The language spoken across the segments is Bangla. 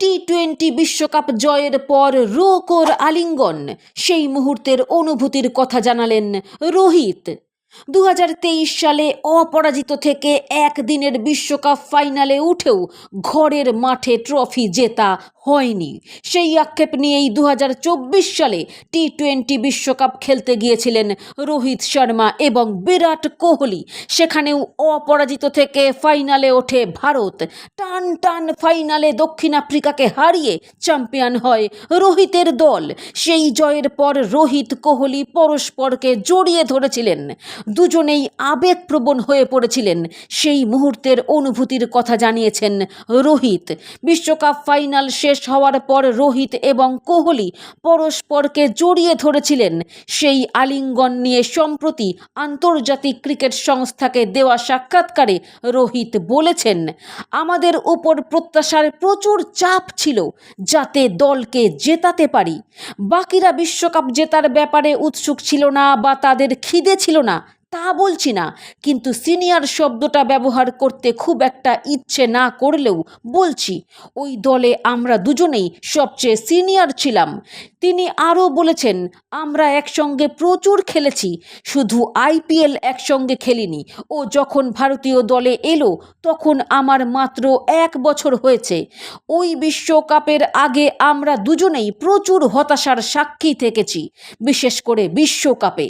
টি টোয়েন্টি বিশ্বকাপ জয়ের পর রোকোর আলিঙ্গন। সেই মুহূর্তের অনুভূতির কথা জানালেন রোহিত। দু হাজার তেইশ সালে অপরাজিত থেকে একদিনের বিশ্বকাপ ফাইনালে উঠেও ঘরের মাঠে ট্রফি জেতা হয়নি। সেই আক্ষেপ নিয়েই দু হাজার চব্বিশ সালে টি টোয়েন্টি বিশ্বকাপ খেলতে গিয়েছিলেন রোহিত শর্মা এবং বিরাট কোহলি। সেখানেও অপরাজিত থেকে ফাইনালে ওঠে ভারত। টান টান ফাইনালে দক্ষিণ আফ্রিকাকে হারিয়ে চ্যাম্পিয়ন হয় রোহিতের দল। সেই জয়ের পর রোহিত কোহলি পরস্পরকে জড়িয়ে ধরেছিলেন। দুজনেই আবেগপ্রবণ হয়ে পড়েছিলেন। সেই মুহূর্তের অনুভূতির কথা জানিয়েছেন রোহিত। বিশ্বকাপ ফাইনাল শেষ হওয়ার পর রোহিত এবং কোহলি পরস্পরকে জড়িয়ে ধরেছিলেন। সেই আলিঙ্গন নিয়ে সম্প্রতি আন্তর্জাতিক ক্রিকেট সংস্থাকে দেওয়া সাক্ষাৎকারে রোহিত বলেছেন, আমাদের উপর প্রত্যাশার প্রচুর চাপ ছিল যাতে দলকে জেতাতে পারি। বাকিরা বিশ্বকাপ জেতার ব্যাপারে উৎসুক ছিল না বা তাদের খিদে ছিল না তা বলছি না, কিন্তু সিনিয়র শব্দটা ব্যবহার করতে খুব একটা ইচ্ছে না করলেও বলছি, ওই দলে আমরা দুজনেই সবচেয়ে সিনিয়র ছিলাম। তিনি আরও বলেছেন, আমরা একসঙ্গে প্রচুর খেলেছি, শুধু আইপিএল একসঙ্গে খেলিনি। ও যখন ভারতীয় দলে এলো, তখন আমার মাত্র এক বছর হয়েছে। ওই বিশ্বকাপের আগে আমরা দুজনেই প্রচুর হতাশার সাক্ষী থেকেছি, বিশেষ করে বিশ্বকাপে।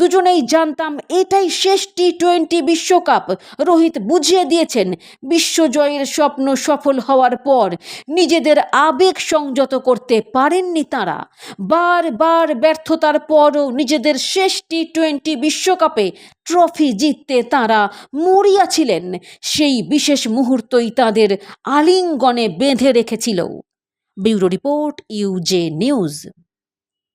দুজনেই জানতাম এটাই শেষ টি টোয়েন্টি বিশ্বকাপ। রোহিত বুঝিয়ে দিয়েছেন, বিশ্বজয়ের স্বপ্ন সফল হওয়ার পর নিজেদের আবেগ সংযত করতে পারেননি তারা। বারবার ব্যর্থতার পরও নিজেদের শেষ টি টোয়েন্টি বিশ্বকাপে ট্রফি জিততে তারা মরিয়া ছিলেন। সেই বিশেষ মুহূর্তই তাদের আলিঙ্গনে বেঁধে রেখেছিল। ব্যুরো রিপোর্ট ইউজে নিউজ।